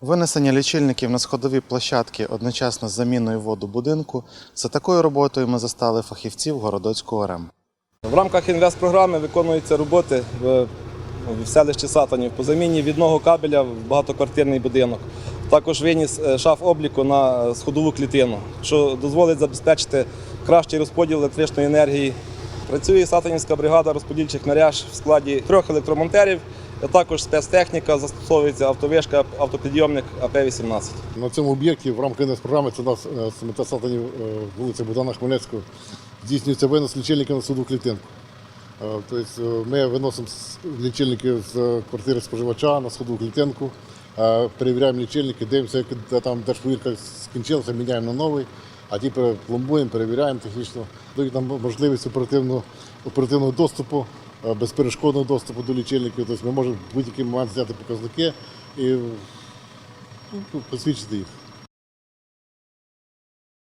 Винесення лічильників на сходові площадки одночасно з заміною воду будинку. За такою роботою ми застали фахівців Городоцького РЕМ. В рамках інвестпрограми виконуються роботи в, селищі Сатанів по заміні відного кабеля в багатоквартирний будинок. Також виніс е, шаф обліку на сходову клітину, що дозволить забезпечити кращий розподіл електричної енергії. Працює Сатанівська бригада розподільчих мереж в складі трьох електромонтерів, а також спецтехніка, застосовується автовишка, автопідйомник АП-18. На цьому об'єкті в рамках НС-програми це нас е, смета Сатанів, е, вулиця Богдана Хмельницького, здійснюється винос лічильника на суду клітинку. Е, Тобто ми виносимо лічильники з квартири споживача на сходову клітинку, перевіряємо лічильники, дивимося, де там держповірка скінчилася, міняємо на новий, а ті пломбуємо, перевіряємо технічно, дають нам можливість оперативного, оперативного доступу, е, безперешкодного доступу до лічильників. Тобто ми можемо в будь-який момент взяти показники і ну, посвідчити їх.